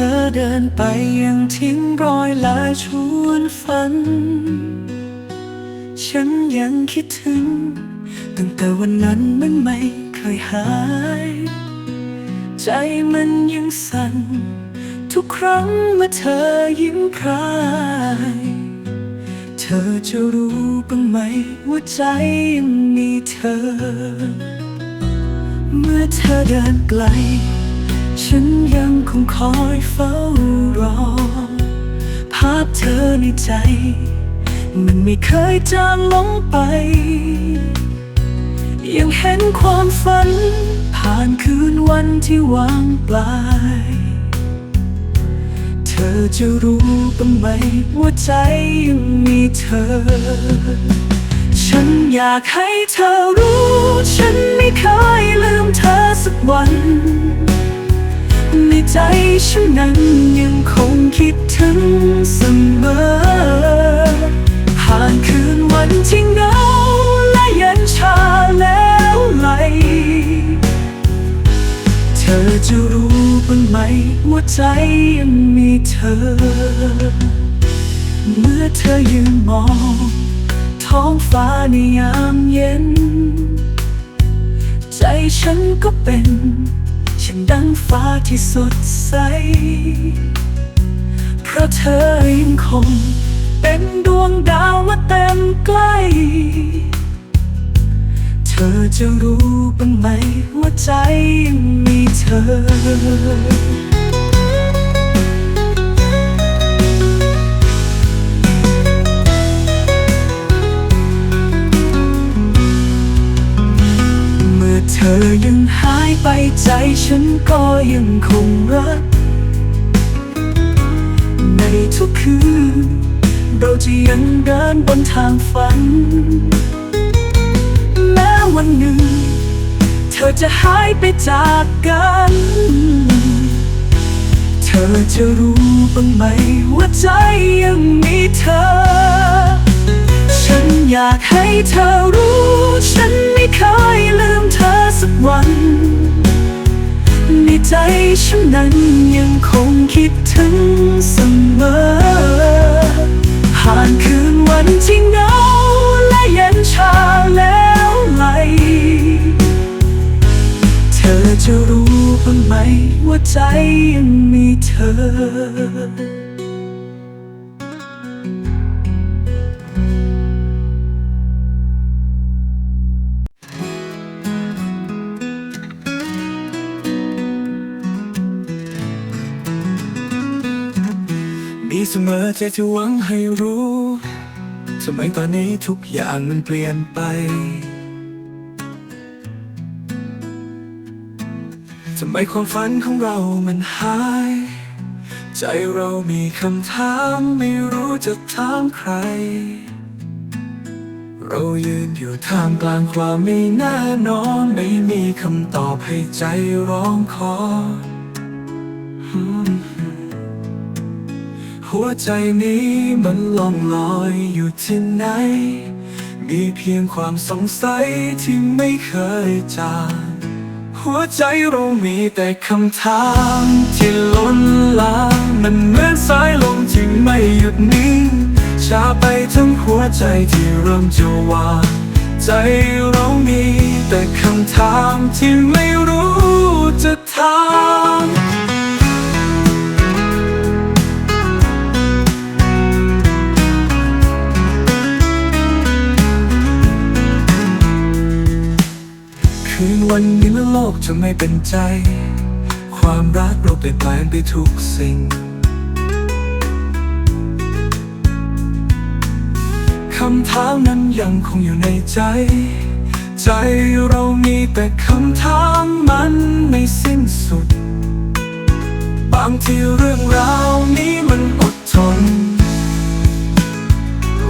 ธอเดินไปยังทิ้งรอยและชวนฝัน ฉันยังคิดถึง ตั้งแต่วันนั้นมันไม่เคยหาย ใจมันยังสั่น ทุกครั้งเมื่อเธอยิ้มพรายเธอจะรู้บ้างไหมว่าใจยังมีเธอ เมื่อเธอเดินไกล ฉันยังคงคอยเฝ้ารอ ภาพเธอในใจ มันไม่เคยจางลงไป ยังเห็นความฝัน ผ่านคืนวันที่ว่างเปล่าเธอจะรู้บ้างไหมว่าใจยังมีเธอ ฉันอยากให้เธอรู้ ฉันไม่เคยลืมเธอสักวัน ในใจฉันนั้นยังคงคิดถึงเสมอ ผ่านคืนวันที่เหงาและเย็นชาแล้วไหล เธอจะรู้บ้างไหมว่าใจยังมีเธอ เมื่อเธอยืนมอง ท้องฟ้าในยามเย็น ใจฉันก็เป็นฉัน ดังฟ้าที่สดใส เพราะเธอยังคง เป็นดวงดาวมาเต็มใกล้ เธอจะรู้บ้างไหมว่าใจยังมีเธอ ไปใจฉันก็ยังคงรัก ในทุกคืน เราจะยังเดินบนทางฝัน แม้วันหนึ่ง เธอจะหายไปจากกัน เธอจะรู้บ้างไหมว่าใจยังมีเธอ ฉันอยากให้เธอรู้ ฉันไม่เคยลืมเธอสักวัน ใจฉันนั้นยังคงคิดถึงเสมอ ผ่านคืนวันที่เหงาและเย็นชาแล้วไหล เธอจะรู้บ้างไหมว่าใจยังมีเธอ มอใจที่หวังให้รู้ทำไมตอนนี้ทุกอย่างมันเปลี่ยนไป ทำไมความฝันของเรามันหาย ใจเรามีคำถามไม่รู้จะถามใคร เรายืนอยู่ท่ามกลางความไม่แน่นอน ไม่มีคำตอบให้ใจร้องขอ หัวใจนี้มันล่องลอยอยู่ที่ไหน มีเพียงความสงสัยที่ไม่เคยจางหัวใจเรามีแต่คำถามที่ล้นลามมันเหมือนสายลมที่ไม่หยุดนิ่งชาไปทั้งหัวใจที่เริ่มจะวางใจเรามีแต่คำถามที่ไม่รู้จะถาม วันนี้เมื่อโลกจะไม่เป็นใจ ความรักเราเปลี่ยนแปลงไปทุกสิ่งคำถามนั้นยังคงอยู่ในใจ ใจเรามีแต่คำถามมันไม่สิ้นสุด บางทีเรื่องราวนี้มันอดทน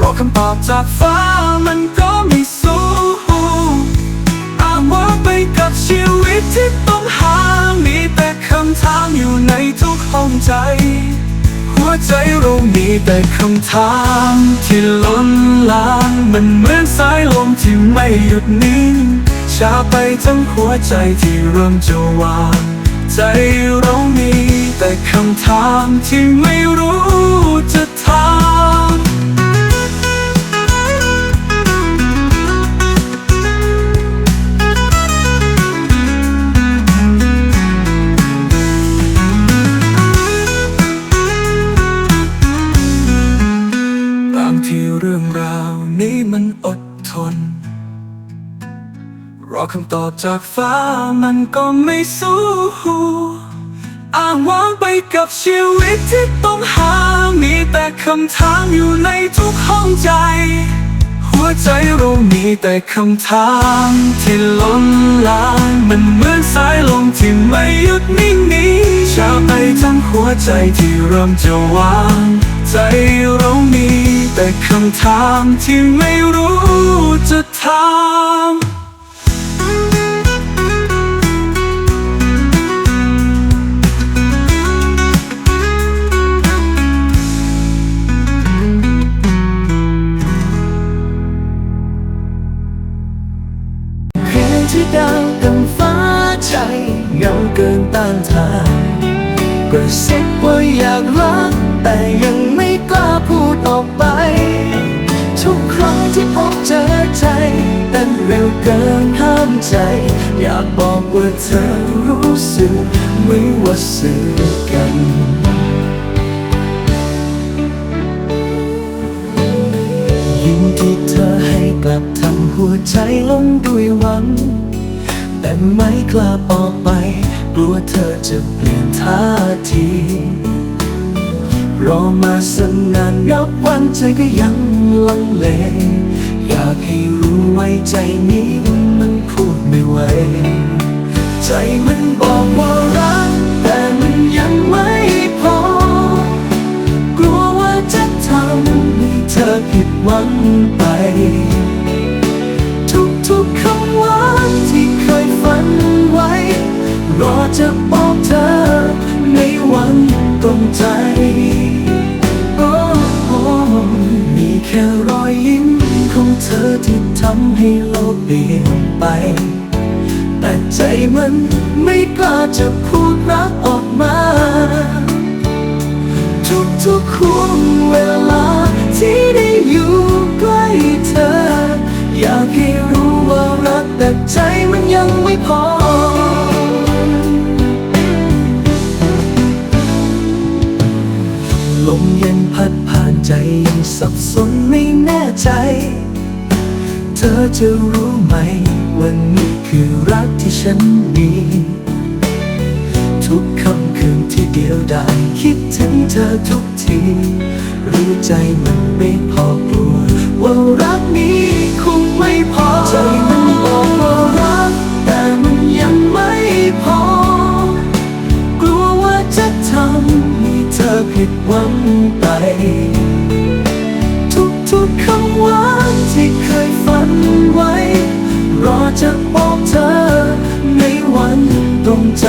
รอคำตอบจากฟ้ามันก็ไม่ กับชีวิตที่ต้องหา มีแต่คำถามอยู่ในทุกห้องใจ หัวใจเรามีแต่คำถามที่ล้นลามมันเหมือนสายลมที่ไม่หยุดนิ่งชาไปทั้งหัวใจที่เริ่มจะวางใจเรามีแต่คำถามที่ไม่รู้จะถาม คำตอบจากฟ้ามันก็ไม่สู้ อ้างว้างไปกับชีวิตที่ต้องหา มีแต่คำถามอยู่ในทุกห้องใจ หัวใจเรามีแต่คำถามที่ล้นลามมันเหมือนสายลมที่ไม่หยุดนิ่งนี้ชาไปทั้งหัวใจที่เริ่มจะวางใจเรามีแต่คำถามที่ไม่รู้จะถาม เต้นเร็วเกินห้ามใจ อยากบอกว่าเธอรู้สึกเหมือนว่าสื่อกันยิ่งที่เธอให้กลับทำหัวใจล้มด้วยหวัง แต่ไม่กล้าบอกไป กลัวเธอจะเปลี่ยนท่าทีรอมาสนนานนับวันใจก็ยังลังเลอยากให้ ไว้ใจนี้มันพูดไม่ไหว ใจมันบอกว่ารัก แต่มันยังไม่พอ กลัวว่าจะทำให้เธอผิดหวังไป ทุกๆคำหวานที่เคยฝันไว้ รอจะบอกเธอในวันตรงใจ โอ้มีแค่รอำให้โลกเปลี่ยนไป แต่ใจมันไม่กล้าจะพูดรักออกมา ทุกๆห่วงเวลาที่ได้อยู่ใกล้เธอ อยากให้รู้ว่ารักแต่ใจมันยังไม่พอลมเย็นพัดผ่านใจยังสับสนไม่แน่ใจ อจะรู้ไหมว่านี่คือรักที่ฉันมี ทุกคำคืนที่เดียวดายคิดถึงเธอทุกที รู้ใจมันไม่พอกลัว ว่ารักนี้คงไม่พอใจมันบอกว่ารัก แต่มันยังไม่พอ กลัวว่าจะทำให้เธอผิดหวังไป ทุกๆคำหวา ที่เคยฝันไว้ รอจะบอกเธอในวันตรงใจ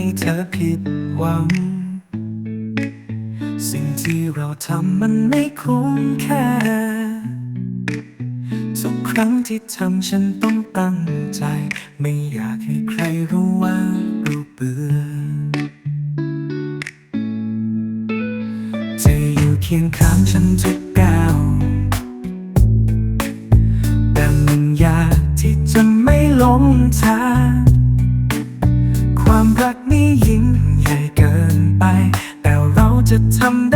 ให้เธอผิดหวัง สิ่งที่เราทำมันไม่คุ้มแค่ทุกครั้งที่ทำฉันต้องตั้งใจ ไม่อยากให้ใครรู้ว่ารู้เบื่อจะอยู่เคียงข้างฉันทุก ทำ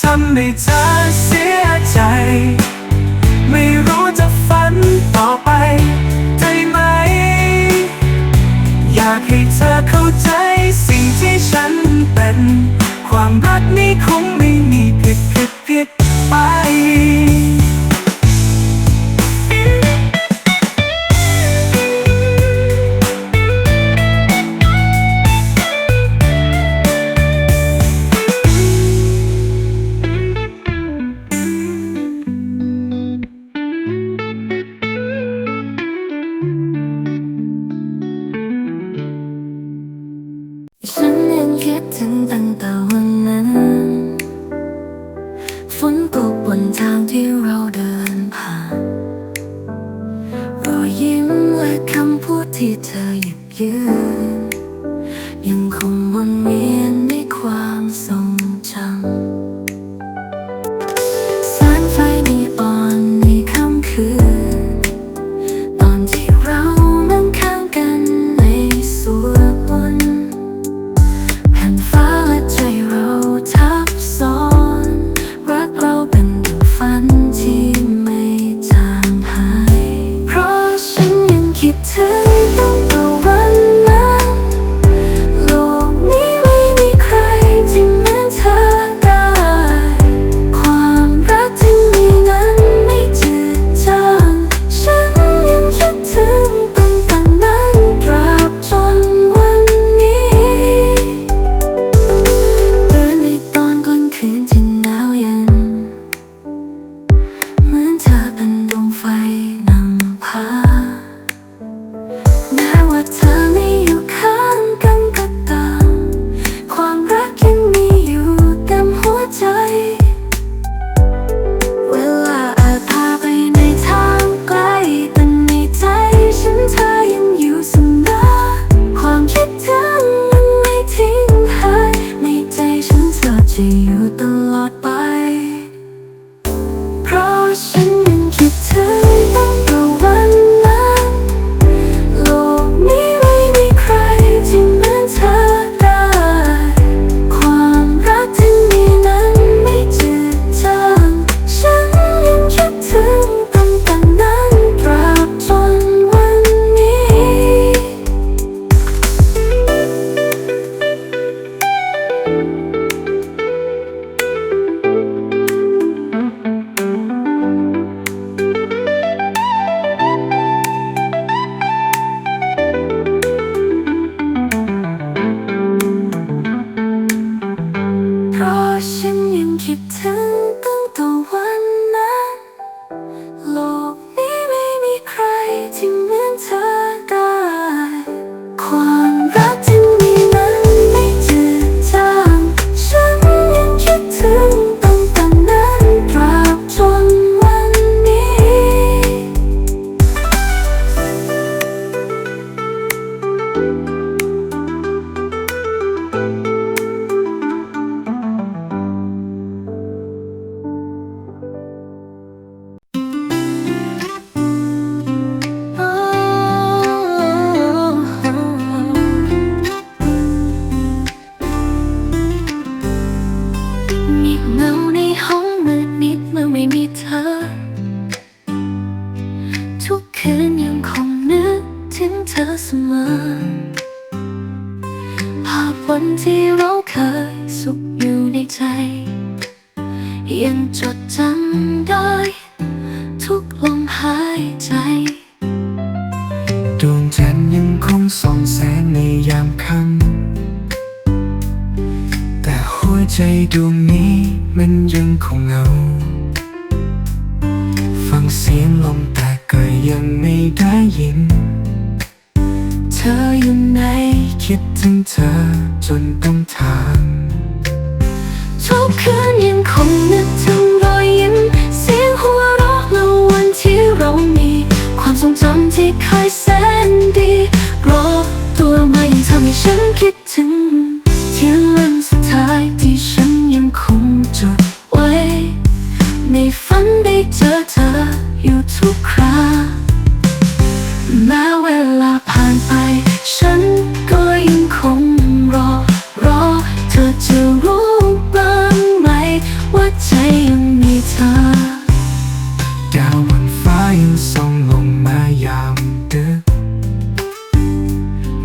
ทำให้เธอเสียใจ ไม่รู้จะฝันต่อไปได้ไหม อยากให้เธอเข้าใจสิ่งที่ฉันเป็น ความรักนี้คงไม่มีผิดผิดผิดไป ที่เธอหยุดยืนยังคงวนเวีย เสียงลมแต่ก็ยังไม่ได้ยิน เธออยู่ไหนคิดถึงเธอจนต้องถามทุกคืนยังคงนึกถึงรอยยิ้มเสียงหัวเราะและวันที่เรามี ความทรงจำที่เคยแสนดีรอตัวมายังทำให้ฉันคิด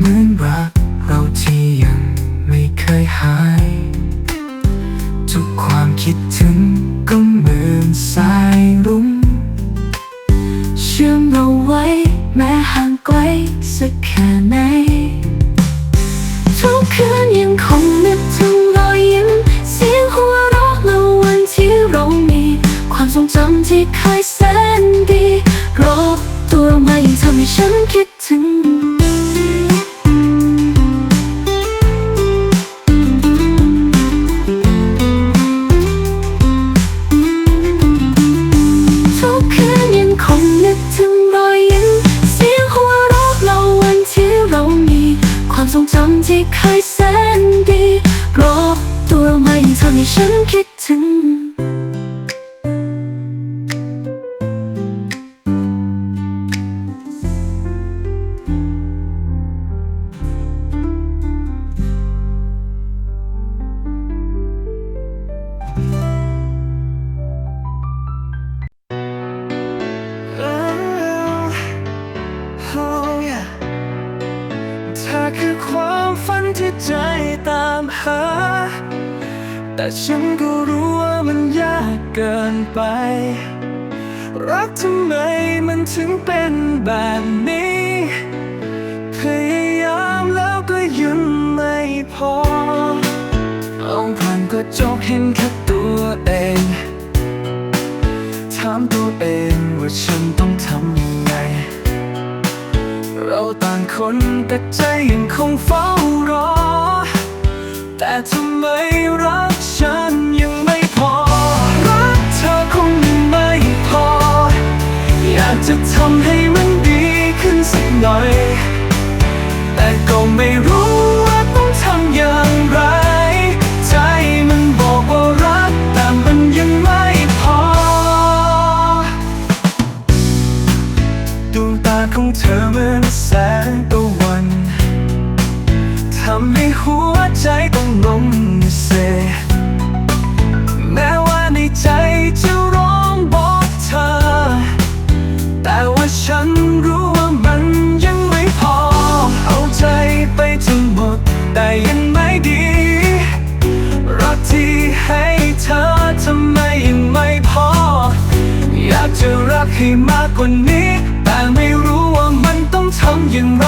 เหมือนรัก Mmm. เราต่างคนแต่ใจยังคงเฝ้ารอ แต่ทำไมรักฉันยังไม่พอ รักเธอคงไม่พอ อยากจะทำให้มันดีขึ้นสักหน่อย แต่ก็ไม่รู้ ให้มากกว่านี้ แต่ไม่รู้ว่ามันต้องทำอย่างไร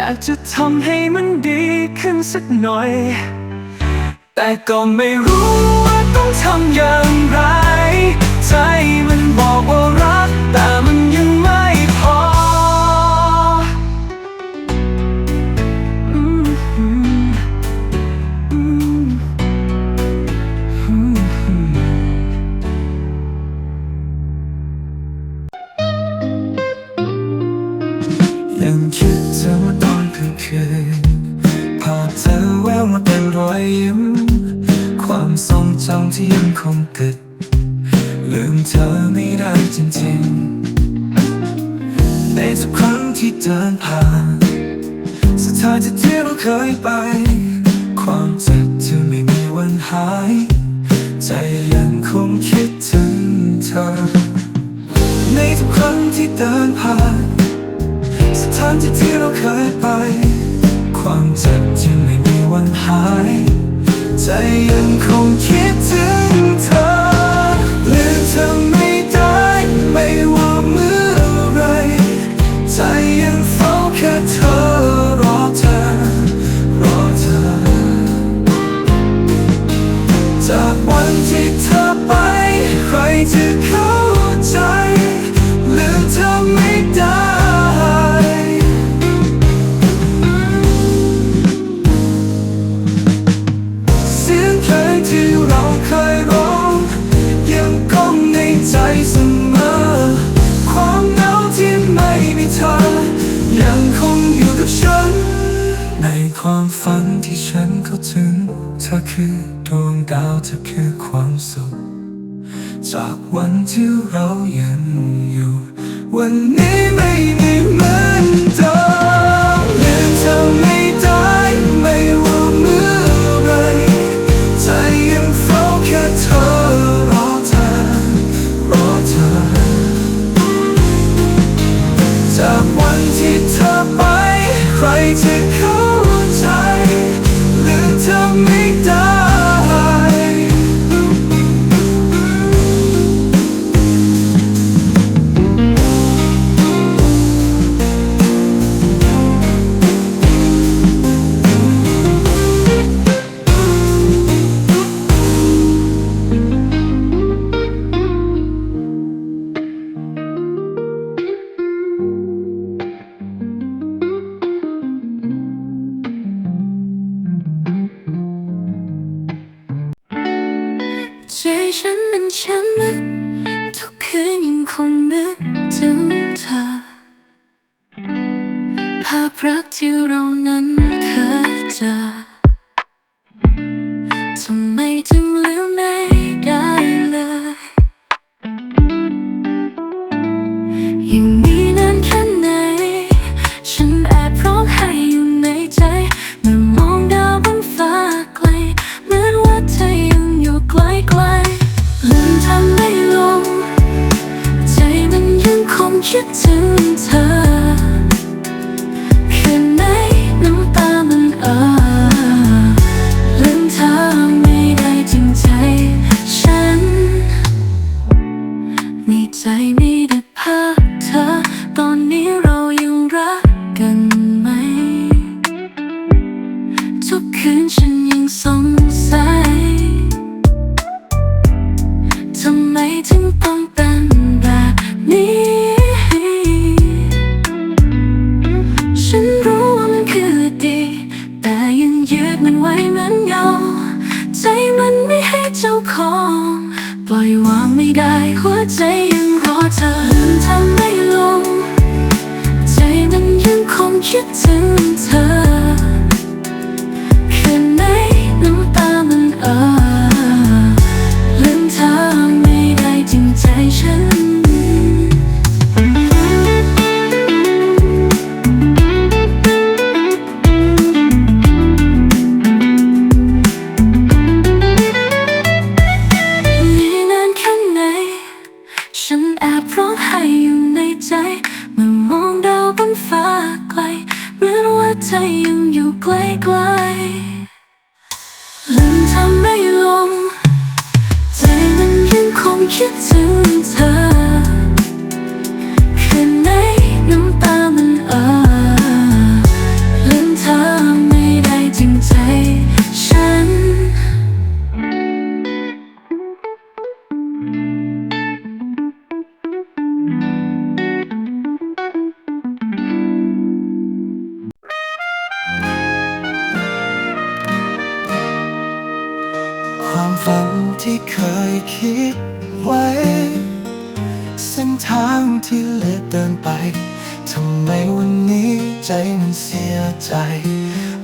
อยากจะทำให้มันดีขึ้นสักหน่อย แต่ก็ไม่รู้ว่าต้องทำอย่างไร ใจมันบอกว่ารักแต่มัน เธอไม่ได้จริงๆ ในทุกครั้งที่เดินผ่านสุดท้ายจะที่เราเคยไป 어떻게 않는 토큰인 건느조차 하브락 들어오는 残 คิดไว้ เส้นทางที่เลือกเดินไปทำไมวันนี้ใจมันเสียใจ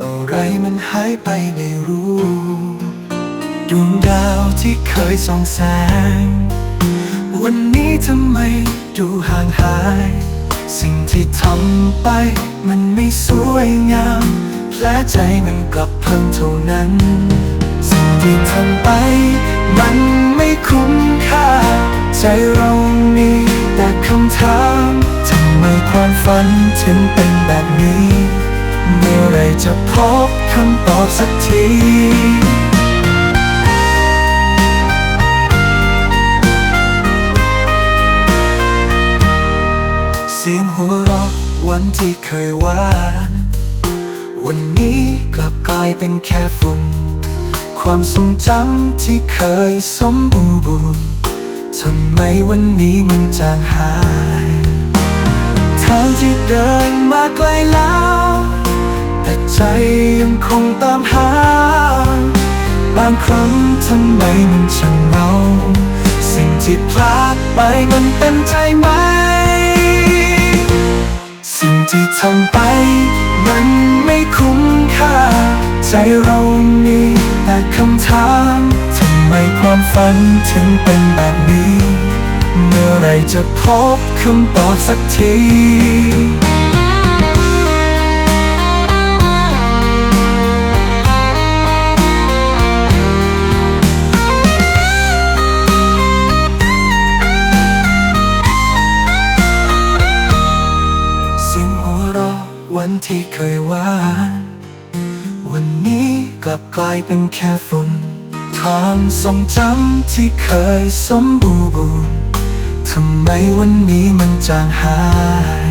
อะไรมันหายไปไม่รู้ดวงดาวที่เคยส่องแสง วันนี้ทำไมดูห่างหาย สิ่งที่ทำไปมันไม่สวยงามแผลใจมันกลับเพิ่มเท่านั้น สิ่งที่ทำไปมัน ไม่คุ้มค่า ใจเรามีแต่คำถามทำไมความฝันถึงเป็นแบบนี้ เมื่อไรจะพบคำตอบสักทีเสียงหัวเราะวันที่เคยหวาน วันนี้กลับกลายเป็นแค่ฝุ่น ความทรงจำที่เคยสมบูรณ์ทำไมวันนี้มันจางหายทางที่เดินมาไกลแล้ว แต่ใจยังคงตามหา บางครั้งทำไมมันช่างเหงาสิ่งที่พลาดไปมันเป็นใจไหม สิ่งที่ทำไปมันไม่คุ้มค่า ใจเรามี แต่คำถามทำไมความฝันถึงเป็นแบบนี้ เมื่อไรจะพบคำตอบสักทีสียงรอวันที่เคยหวาน กลับกลายเป็นแค่ฝุ่นความทรงจำที่เคยสมบูรณ์ทำไมวันนี้มันจางหาย